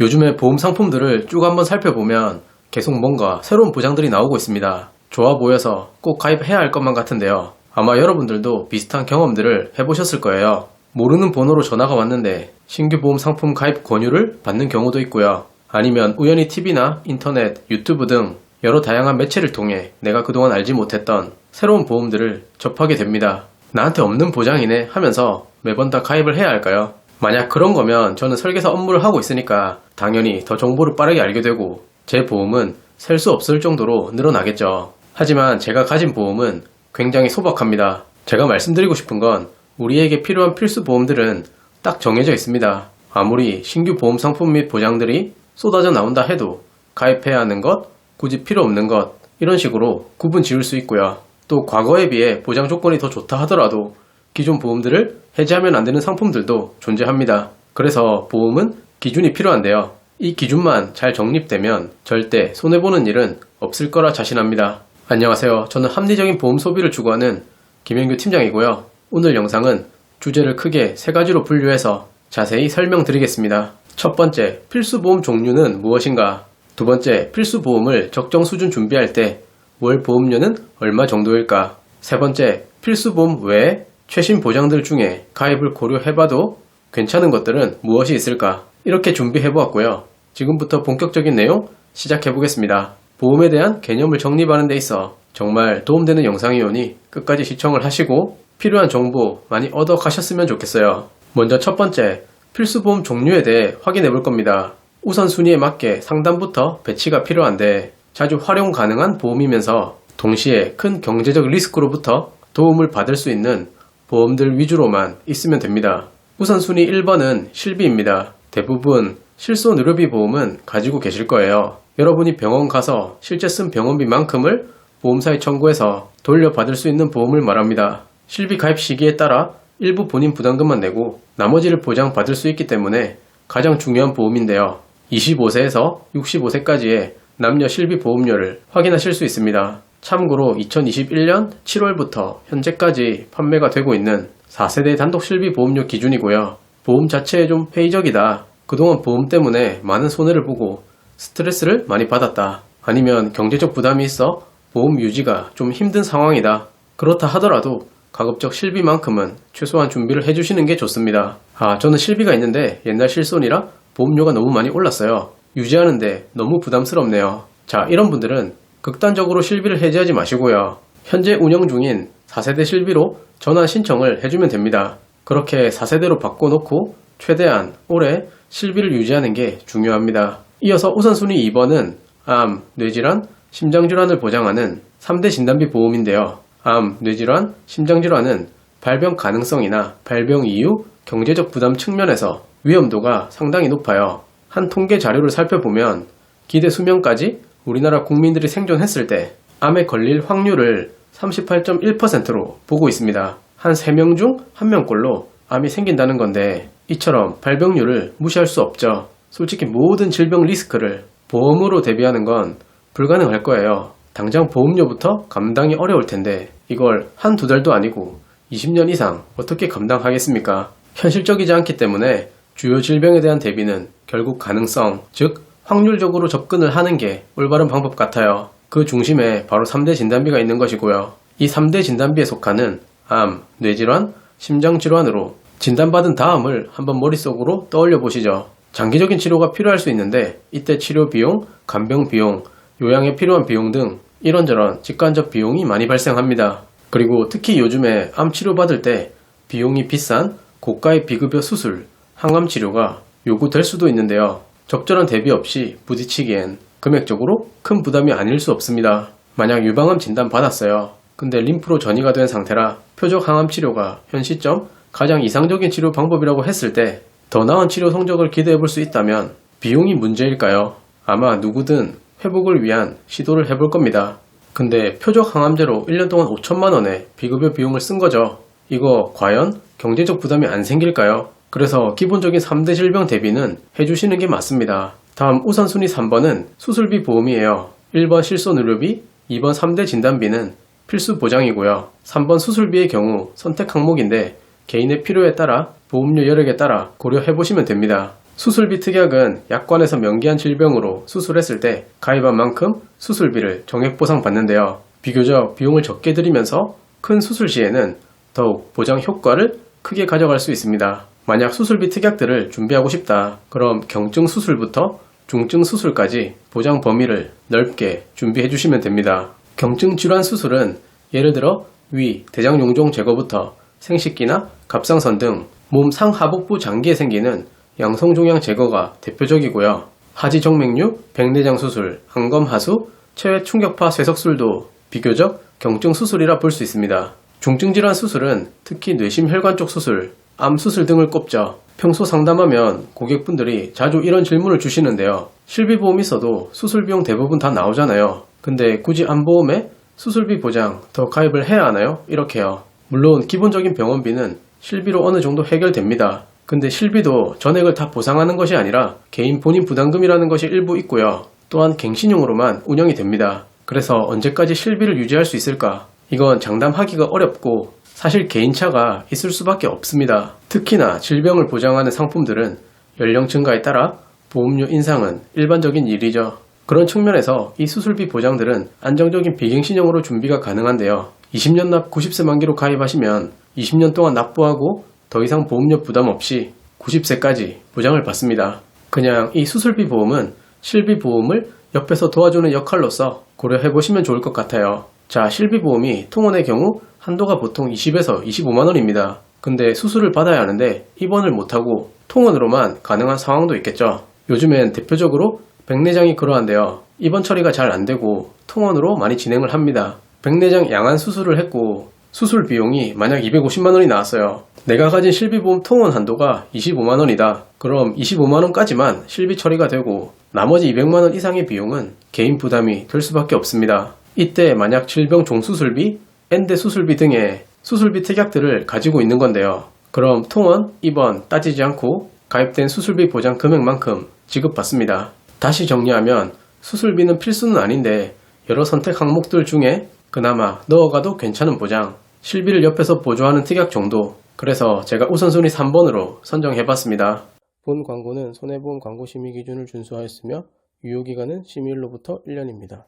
요즘에 보험 상품들을 쭉 한번 살펴보면 계속 뭔가 새로운 보장들이 나오고 있습니다. 좋아 보여서 꼭 가입해야 할 것만 같은데요. 아마 여러분들도 비슷한 경험들을 해보셨을 거예요. 모르는 번호로 전화가 왔는데 신규 보험 상품 가입 권유를 받는 경우도 있고요. 아니면 우연히 TV나 인터넷, 유튜브 등 여러 다양한 매체를 통해 내가 그동안 알지 못했던 새로운 보험들을 접하게 됩니다. 나한테 없는 보장이네 하면서 매번 다 가입을 해야 할까요? 만약 그런 거면 저는 설계사 업무를 하고 있으니까 당연히 더 정보를 빠르게 알게 되고 제 보험은 셀 수 없을 정도로 늘어나겠죠. 하지만 제가 가진 보험은 굉장히 소박합니다. 제가 말씀드리고 싶은 건 우리에게 필요한 필수 보험들은 딱 정해져 있습니다. 아무리 신규 보험 상품 및 보장들이 쏟아져 나온다 해도 가입해야 하는 것, 굳이 필요 없는 것, 이런 식으로 구분 지을 수 있고요. 또 과거에 비해 보장 조건이 더 좋다 하더라도 기존 보험들을 해지하면 안 되는 상품들도 존재합니다. 그래서 보험은 기준이 필요한데요. 이 기준만 잘 정립되면 절대 손해보는 일은 없을 거라 자신합니다. 안녕하세요. 저는 합리적인 보험 소비를 추구하는 김현규 팀장이고요. 오늘 영상은 주제를 크게 세 가지로 분류해서 자세히 설명드리겠습니다. 첫 번째, 필수 보험 종류는 무엇인가? 두 번째, 필수 보험을 적정 수준 준비할 때 월 보험료는 얼마 정도일까? 세 번째, 필수 보험 외에 최신 보장들 중에 가입을 고려해봐도 괜찮은 것들은 무엇이 있을까? 이렇게 준비해보았고요. 지금부터 본격적인 내용 시작해보겠습니다. 보험에 대한 개념을 정립하는 데 있어 정말 도움되는 영상이오니 끝까지 시청을 하시고 필요한 정보 많이 얻어 가셨으면 좋겠어요. 먼저 첫 번째, 필수 보험 종류에 대해 확인해 볼 겁니다. 우선순위에 맞게 상담부터 배치가 필요한데 자주 활용 가능한 보험이면서 동시에 큰 경제적 리스크로부터 도움을 받을 수 있는 보험들 위주로만 있으면 됩니다. 우선순위 1번은 실비입니다. 대부분 실손 의료비 보험은 가지고 계실 거예요. 여러분이 병원 가서 실제 쓴 병원비만큼을 보험사에 청구해서 돌려받을 수 있는 보험을 말합니다. 실비 가입 시기에 따라 일부 본인 부담금만 내고 나머지를 보장받을 수 있기 때문에 가장 중요한 보험인데요. 25세에서 65세까지의 남녀 실비 보험료를 확인하실 수 있습니다. 참고로 2021년 7월부터 현재까지 판매가 되고 있는 4세대 단독 실비 보험료 기준이고요. 보험 자체에 좀 회의적이다. 그동안 보험 때문에 많은 손해를 보고 스트레스를 많이 받았다. 아니면 경제적 부담이 있어 보험 유지가 좀 힘든 상황이다. 그렇다 하더라도 가급적 실비만큼은 최소한 준비를 해주시는 게 좋습니다. 아, 저는 실비가 있는데 옛날 실손이라 보험료가 너무 많이 올랐어요. 유지하는데 너무 부담스럽네요. 자, 이런 분들은 극단적으로 실비를 해지하지 마시고요. 현재 운영 중인 4세대 실비로 전환 신청을 해주면 됩니다. 그렇게 4세대로 바꿔놓고 최대한 오래 실비를 유지하는 게 중요합니다. 이어서 우선순위 2번은 암, 뇌질환, 심장질환을 보장하는 3대 진단비 보험인데요. 암, 뇌질환, 심장질환은 발병 가능성이나 발병 이후 경제적 부담 측면에서 위험도가 상당히 높아요. 한 통계 자료를 살펴보면 기대 수명까지 우리나라 국민들이 생존했을 때 암에 걸릴 확률을 38.1%로 보고 있습니다. 한 3명 중 1명꼴로 암이 생긴다는 건데 이처럼 발병률을 무시할 수 없죠. 솔직히 모든 질병 리스크를 보험으로 대비하는 건 불가능할 거예요. 당장 보험료부터 감당이 어려울 텐데 이걸 한 두 달도 아니고 20년 이상 어떻게 감당하겠습니까? 현실적이지 않기 때문에 주요 질병에 대한 대비는 결국 가능성, 즉 확률적으로 접근을 하는 게 올바른 방법 같아요. 그 중심에 바로 3대 진단비가 있는 것이고요. 이 3대 진단비에 속하는 암, 뇌질환, 심장질환으로 진단받은 다음을 한번 머릿속으로 떠올려 보시죠. 장기적인 치료가 필요할 수 있는데 이때 치료 비용, 간병 비용, 요양에 필요한 비용 등 이런저런 직관적 비용이 많이 발생합니다. 그리고 특히 요즘에 암 치료 받을 때 비용이 비싼 고가의 비급여 수술, 항암 치료가 요구될 수도 있는데요. 적절한 대비 없이 부딪히기엔 금액적으로 큰 부담이 아닐 수 없습니다. 만약 유방암 진단 받았어요. 근데 림프로 전이가 된 상태라 표적 항암 치료가 현 시점 가장 이상적인 치료 방법이라고 했을 때 더 나은 치료 성적을 기대해 볼 수 있다면 비용이 문제일까요? 아마 누구든 회복을 위한 시도를 해볼 겁니다. 근데 표적 항암제로 1년 동안 5천만 원의 비급여 비용을 쓴 거죠. 이거 과연 경제적 부담이 안 생길까요? 그래서 기본적인 3대 질병 대비는 해주시는 게 맞습니다. 다음 우선순위 3번은 수술비 보험이에요. 1번 실손 의료비, 2번 3대 진단비는 필수 보장이고요. 3번 수술비의 경우 선택 항목인데 개인의 필요에 따라 보험료 여력에 따라 고려해 보시면 됩니다. 수술비 특약은 약관에서 명기한 질병으로 수술했을 때 가입한 만큼 수술비를 정액 보상 받는데요. 비교적 비용을 적게 들이면서 큰 수술 시에는 더욱 보장 효과를 크게 가져갈 수 있습니다. 만약 수술비 특약들을 준비하고 싶다. 그럼 경증 수술부터 중증 수술까지 보장 범위를 넓게 준비해 주시면 됩니다. 경증 질환 수술은 예를 들어 위, 대장 용종 제거부터 생식기나 갑상선 등 몸 상하복부 장기에 생기는 양성종양 제거가 대표적이고요. 하지 정맥류, 백내장 수술, 안검 하수, 체외 충격파 쇠석술도 비교적 경증 수술이라 볼 수 있습니다. 중증 질환 수술은 특히 뇌심 혈관 쪽 수술, 암 수술 등을 꼽죠. 평소 상담하면 고객분들이 자주 이런 질문을 주시는데요. 실비보험 있어도 수술 비용 대부분 다 나오잖아요. 근데 굳이 암보험에 수술비 보장 더 가입을 해야 하나요? 이렇게요. 물론 기본적인 병원비는 실비로 어느 정도 해결됩니다. 근데 실비도 전액을 다 보상하는 것이 아니라 개인 본인 부담금이라는 것이 일부 있고요. 또한 갱신용으로만 운영이 됩니다. 그래서 언제까지 실비를 유지할 수 있을까? 이건 장담하기가 어렵고 사실 개인차가 있을 수밖에 없습니다. 특히나 질병을 보장하는 상품들은 연령 증가에 따라 보험료 인상은 일반적인 일이죠. 그런 측면에서 이 수술비 보장들은 안정적인 비갱신형으로 준비가 가능한데요. 20년 납 90세 만기로 가입하시면 20년 동안 납부하고 더 이상 보험료 부담 없이 90세까지 보장을 받습니다. 그냥 이 수술비 보험은 실비 보험을 옆에서 도와주는 역할로서 고려해 보시면 좋을 것 같아요. 자, 실비 보험이 통원의 경우 한도가 보통 20에서 25만 원입니다. 근데 수술을 받아야 하는데 입원을 못하고 통원으로만 가능한 상황도 있겠죠. 요즘엔 대표적으로 백내장이 그러한데요. 입원 처리가 잘 안 되고 통원으로 많이 진행을 합니다. 백내장 양안 수술을 했고 수술 비용이 만약 250만 원이 나왔어요. 내가 가진 실비보험 통원 한도가 25만 원이다. 그럼 25만 원까지만 실비 처리가 되고 나머지 200만 원 이상의 비용은 개인 부담이 될 수밖에 없습니다. 이때 만약 질병 종수술비, 엔대 수술비 등의 수술비 특약들을 가지고 있는 건데요. 그럼 통원, 입원 따지지 않고 가입된 수술비 보장 금액만큼 지급받습니다. 다시 정리하면 수술비는 필수는 아닌데 여러 선택 항목들 중에 그나마 넣어가도 괜찮은 보장, 실비를 옆에서 보조하는 특약 정도. 그래서 제가 우선순위 3번으로 선정해봤습니다. 본 광고는 손해보험 광고 심의 기준을 준수하였으며 유효기간은 심의일로부터 1년입니다.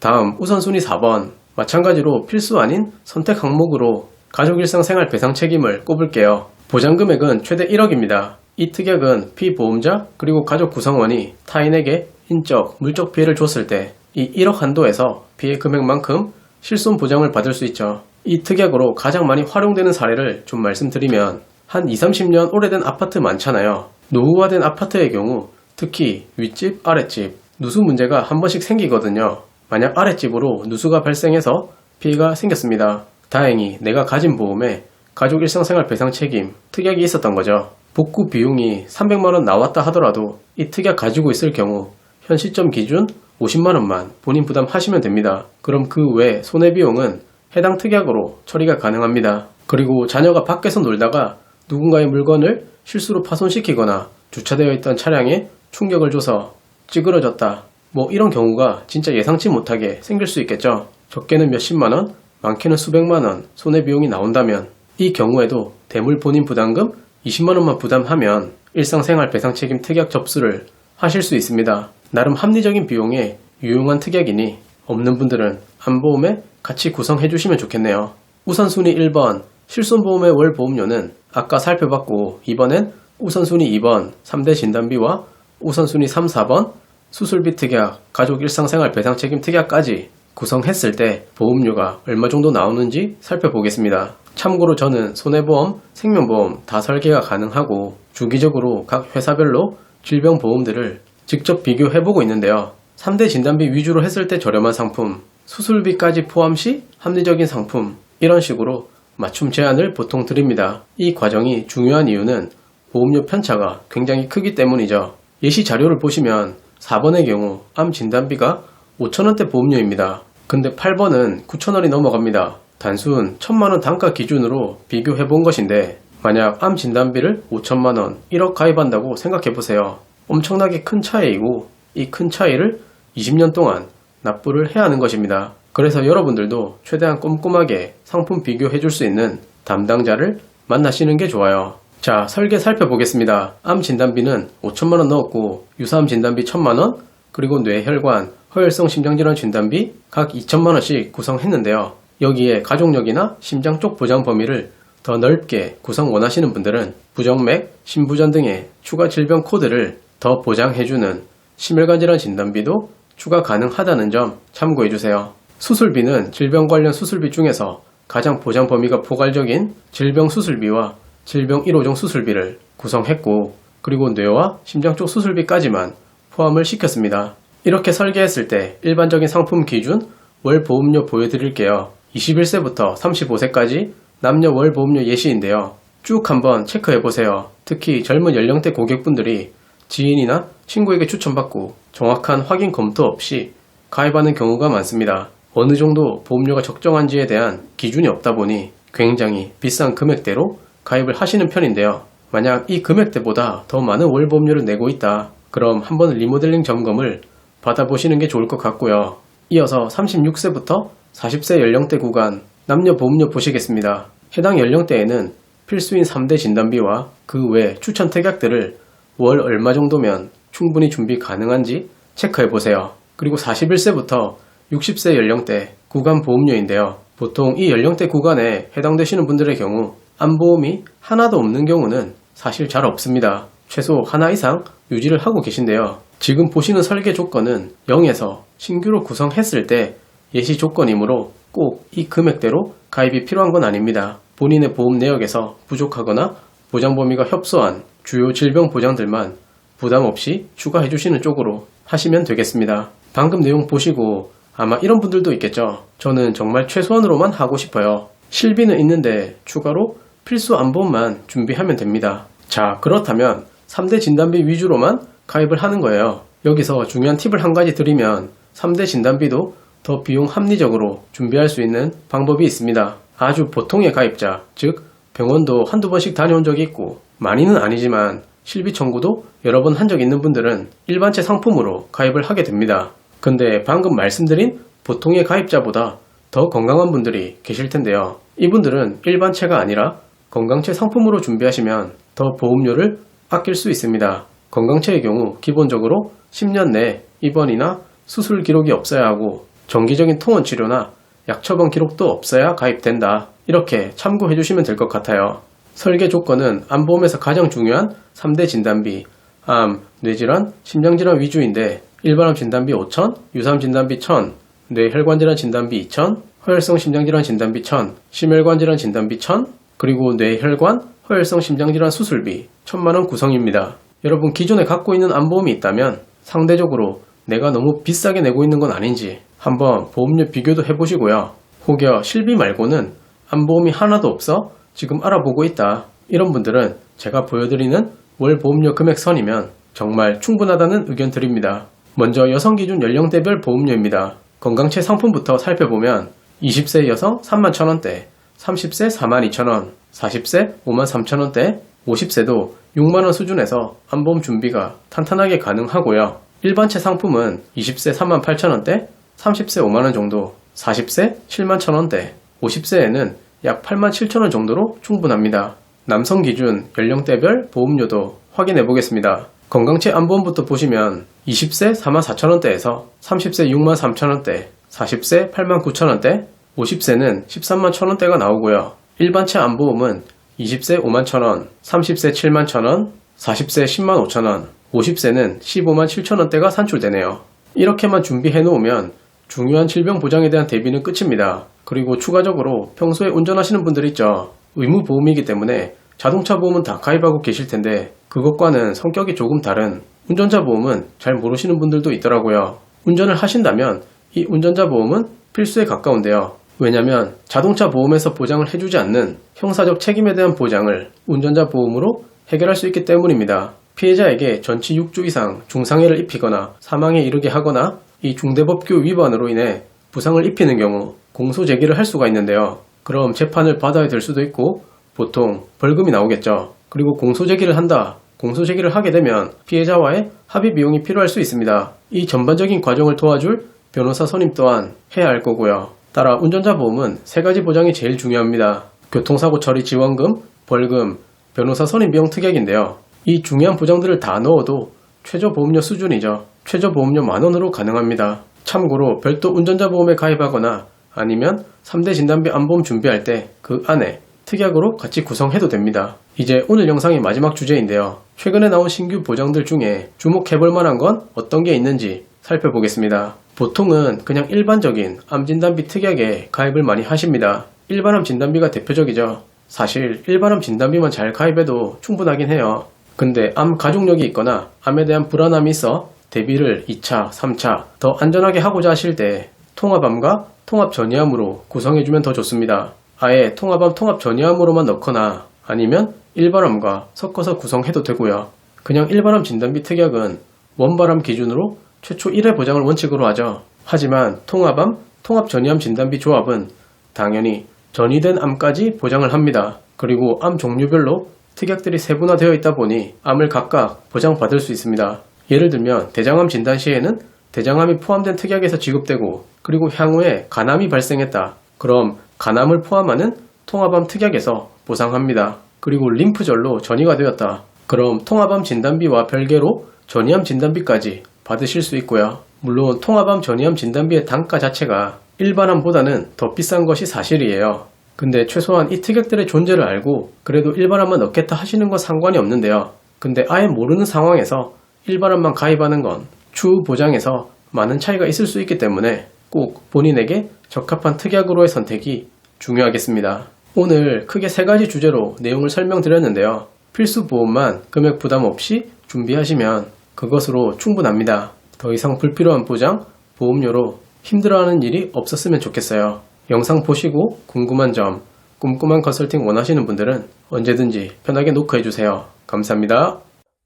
다음 우선순위 4번 마찬가지로 필수 아닌 선택 항목으로 가족 일상 생활 배상 책임을 꼽을게요. 보장 금액은 최대 1억입니다. 이 특약은 피보험자 그리고 가족 구성원이 타인에게 인적, 물적 피해를 줬을 때 이 1억 한도에서 피해 금액만큼 실손 보장을 받을 수 있죠. 이 특약으로 가장 많이 활용되는 사례를 좀 말씀드리면 한 2, 30년 오래된 아파트 많잖아요. 노후화된 아파트의 경우 특히 윗집, 아랫집 누수 문제가 한 번씩 생기거든요. 만약 아랫집으로 누수가 발생해서 피해가 생겼습니다. 다행히 내가 가진 보험에 가족 일상생활 배상 책임 특약이 있었던 거죠. 복구 비용이 300만원 나왔다 하더라도 이 특약 가지고 있을 경우 현 시점 기준 50만원만 본인 부담하시면 됩니다. 그럼 그 외 손해비용은 해당 특약으로 처리가 가능합니다. 그리고 자녀가 밖에서 놀다가 누군가의 물건을 실수로 파손시키거나 주차되어 있던 차량에 충격을 줘서 찌그러졌다. 뭐 이런 경우가 진짜 예상치 못하게 생길 수 있겠죠. 적게는 몇십만 원, 많게는 수백만 원 손해비용이 나온다면 이 경우에도 대물 본인 부담금 20만 원만 부담하면 일상생활 배상 책임 특약 접수를 하실 수 있습니다. 나름 합리적인 비용에 유용한 특약이니 없는 분들은 안보험에 같이 구성해 주시면 좋겠네요. 우선순위 1번 실손보험의 월 보험료는 아까 살펴봤고 이번엔 우선순위 2번 3대 진단비와 우선순위 3, 4번 수술비 특약, 가족 일상생활 배상 책임 특약까지 구성했을 때 보험료가 얼마 정도 나오는지 살펴보겠습니다. 참고로 저는 손해보험, 생명보험 다 설계가 가능하고 주기적으로 각 회사별로 질병보험들을 직접 비교해보고 있는데요. 3대 진단비 위주로 했을 때 저렴한 상품, 수술비까지 포함 시 합리적인 상품, 이런 식으로 맞춤 제안을 보통 드립니다. 이 과정이 중요한 이유는 보험료 편차가 굉장히 크기 때문이죠. 예시 자료를 보시면 4번의 경우 암 진단비가 5천원대 보험료입니다. 근데 8번은 9천원이 넘어갑니다. 단순 1천만원 단가 기준으로 비교해 본 것인데 만약 암 진단비를 5천만원, 1억 가입한다고 생각해 보세요. 엄청나게 큰 차이이고 이 큰 차이를 20년 동안 납부를 해야 하는 것입니다. 그래서 여러분들도 최대한 꼼꼼하게 상품 비교해 줄 수 있는 담당자를 만나시는 게 좋아요. 자, 설계 살펴보겠습니다. 암 진단비는 5천만원 넣었고, 유사암 진단비 1천만원, 그리고 뇌혈관, 허혈성 심장질환 진단비 각 2천만원씩 구성했는데요. 여기에 가족력이나 심장 쪽 보장 범위를 더 넓게 구성 원하시는 분들은 부정맥, 심부전 등의 추가 질병 코드를 더 보장해주는 심혈관 질환 진단비도 추가 가능하다는 점 참고해주세요. 수술비는 질병 관련 수술비 중에서 가장 보장 범위가 포괄적인 질병 수술비와 질병 1호종 수술비를 구성했고 그리고 뇌와 심장 쪽 수술비까지만 포함을 시켰습니다. 이렇게 설계했을 때 일반적인 상품 기준 월 보험료 보여드릴게요. 21세부터 35세까지 남녀 월 보험료 예시인데요. 쭉 한번 체크해보세요. 특히 젊은 연령대 고객분들이 지인이나 친구에게 추천받고 정확한 확인 검토 없이 가입하는 경우가 많습니다. 어느 정도 보험료가 적정한지에 대한 기준이 없다 보니 굉장히 비싼 금액대로 가입을 하시는 편인데요. 만약 이 금액대보다 더 많은 월 보험료를 내고 있다. 그럼 한번 리모델링 점검을 받아보시는 게 좋을 것 같고요. 이어서 36세부터 40세 연령대 구간 남녀 보험료 보시겠습니다. 해당 연령대에는 필수인 3대 진단비와 그 외 추천 특약들을 월 얼마 정도면 충분히 준비 가능한지 체크해 보세요. 그리고 41세부터 60세 연령대 구간 보험료인데요. 보통 이 연령대 구간에 해당되시는 분들의 경우 암보험이 하나도 없는 경우는 사실 잘 없습니다. 최소 하나 이상 유지를 하고 계신데요. 지금 보시는 설계 조건은 0에서 신규로 구성했을 때 예시 조건이므로 꼭 이 금액대로 가입이 필요한 건 아닙니다. 본인의 보험 내역에서 부족하거나 보장 범위가 협소한 주요 질병 보장들만 부담 없이 추가해 주시는 쪽으로 하시면 되겠습니다. 방금 내용 보시고 아마 이런 분들도 있겠죠. 저는 정말 최소한으로만 하고 싶어요. 실비는 있는데 추가로 필수 안보험만 준비하면 됩니다. 자, 그렇다면 3대 진단비 위주로만 가입을 하는 거예요. 여기서 중요한 팁을 한 가지 드리면 3대 진단비도 더 비용 합리적으로 준비할 수 있는 방법이 있습니다. 아주 보통의 가입자, 즉 병원도 한두 번씩 다녀온 적이 있고 많이는 아니지만 실비 청구도 여러 번 한 적 있는 분들은 일반체 상품으로 가입을 하게 됩니다. 근데 방금 말씀드린 보통의 가입자보다 더 건강한 분들이 계실 텐데요. 이분들은 일반체가 아니라 건강체 상품으로 준비하시면 더 보험료를 아낄 수 있습니다. 건강체의 경우 기본적으로 10년 내 입원이나 수술 기록이 없어야 하고 정기적인 통원 치료나 약 처방 기록도 없어야 가입된다. 이렇게 참고해 주시면 될 것 같아요. 설계 조건은 암보험에서 가장 중요한 3대 진단비, 암, 뇌질환, 심장질환 위주인데 일반암 진단비 5천, 유사암 진단비 1천, 뇌혈관질환 진단비 2천, 허혈성 심장질환 진단비 1천, 심혈관질환 진단비 1천, 그리고 뇌혈관, 허혈성 심장질환 수술비 1천만원 구성입니다. 여러분 기존에 갖고 있는 암보험이 있다면 상대적으로 내가 너무 비싸게 내고 있는 건 아닌지 한번 보험료 비교도 해보시고요. 혹여 실비 말고는 암보험이 하나도 없어 지금 알아보고 있다. 이런 분들은 제가 보여드리는 월 보험료 금액 선이면 정말 충분하다는 의견 드립니다. 먼저 여성 기준 연령대별 보험료입니다. 건강체 상품부터 살펴보면 20세 여성 3만 1천원대, 30세 4만 2천원, 40세 5만 3천원대, 50세도 6만원 수준에서 암보험 준비가 탄탄하게 가능하고요. 일반체 상품은 20세 3만 8천원대, 30세 5만원 정도, 40세 7만 1천원대, 50세에는 약 8만 7천원 정도로 충분합니다. 남성 기준 연령대별 보험료도 확인해 보겠습니다. 건강체 안보험부터 보시면 20세 4만 4천원대에서 30세 6만 3천원대, 40세 8만 9천원대, 50세는 13만 천원대가 나오고요. 일반체 안보험은 20세 5만 천원, 30세 7만 천원, 40세 10만 5천원, 50세는 15만 7천원대가 산출되네요. 이렇게만 준비해 놓으면 중요한 질병 보장에 대한 대비는 끝입니다. 그리고 추가적으로 평소에 운전하시는 분들 있죠. 의무 보험이기 때문에 자동차 보험은 다 가입하고 계실 텐데 그것과는 성격이 조금 다른 운전자 보험은 잘 모르시는 분들도 있더라고요. 운전을 하신다면 이 운전자 보험은 필수에 가까운데요. 왜냐면 자동차 보험에서 보장을 해주지 않는 형사적 책임에 대한 보장을 운전자 보험으로 해결할 수 있기 때문입니다. 피해자에게 전치 6주 이상 중상해를 입히거나 사망에 이르게 하거나 이 중대법규 위반으로 인해 부상을 입히는 경우 공소 제기를 할 수가 있는데요. 그럼 재판을 받아야 될 수도 있고 보통 벌금이 나오겠죠. 그리고 공소 제기를 한다. 공소 제기를 하게 되면 피해자와의 합의 비용이 필요할 수 있습니다. 이 전반적인 과정을 도와줄 변호사 선임 또한 해야 할 거고요. 따라 운전자 보험은 세 가지 보장이 제일 중요합니다. 교통사고 처리 지원금, 벌금, 변호사 선임 비용 특약인데요. 이 중요한 보장들을 다 넣어도 최저 보험료 수준이죠. 최저 보험료 만 원으로 가능합니다. 참고로 별도 운전자 보험에 가입하거나 아니면 3대 진단비 안보험 준비할 때 그 안에 특약으로 같이 구성해도 됩니다. 이제 오늘 영상의 마지막 주제인데요. 최근에 나온 신규 보장들 중에 주목해볼 만한 건 어떤 게 있는지 살펴보겠습니다. 보통은 그냥 일반적인 암 진단비 특약에 가입을 많이 하십니다. 일반암 진단비가 대표적이죠. 사실 일반암 진단비만 잘 가입해도 충분하긴 해요. 근데 암 가족력이 있거나 암에 대한 불안함이 있어 대비를 2차, 3차 더 안전하게 하고자 하실 때 통합암과 통합 전이암으로 구성해주면 더 좋습니다. 아예 통합암 통합 전이암으로만 넣거나 아니면 일반암과 섞어서 구성해도 되고요. 그냥 일반암 진단비 특약은 원발암 기준으로 최초 1회 보장을 원칙으로 하죠. 하지만 통합암, 통합 전이암 진단비 조합은 당연히 전이된 암까지 보장을 합니다. 그리고 암 종류별로 특약들이 세분화되어 있다 보니 암을 각각 보장받을 수 있습니다. 예를 들면 대장암 진단 시에는 대장암이 포함된 특약에서 지급되고 그리고 향후에 간암이 발생했다. 그럼 간암을 포함하는 통합암 특약에서 보상합니다. 그리고 림프절로 전이가 되었다. 그럼 통합암 진단비와 별개로 전이암 진단비까지 받으실 수 있고요. 물론 통합암 전이암 진단비의 단가 자체가 일반암보다는 더 비싼 것이 사실이에요. 근데 최소한 이 특약들의 존재를 알고 그래도 일반암만 넣겠다 하시는 건 상관이 없는데요. 근데 아예 모르는 상황에서 일반암만 가입하는 건 추후 보장에서 많은 차이가 있을 수 있기 때문에 꼭 본인에게 적합한 특약으로의 선택이 중요하겠습니다. 오늘 크게 세 가지 주제로 내용을 설명드렸는데요. 필수 보험만 금액 부담 없이 준비하시면 그것으로 충분합니다. 더 이상 불필요한 보장, 보험료로 힘들어하는 일이 없었으면 좋겠어요. 영상 보시고 궁금한 점, 꼼꼼한 컨설팅 원하시는 분들은 언제든지 편하게 노크해주세요. 감사합니다.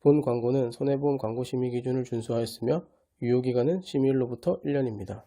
본 광고는 손해보험 광고 심의 기준을 준수하였으며 유효기간은 심의일로부터 1년입니다.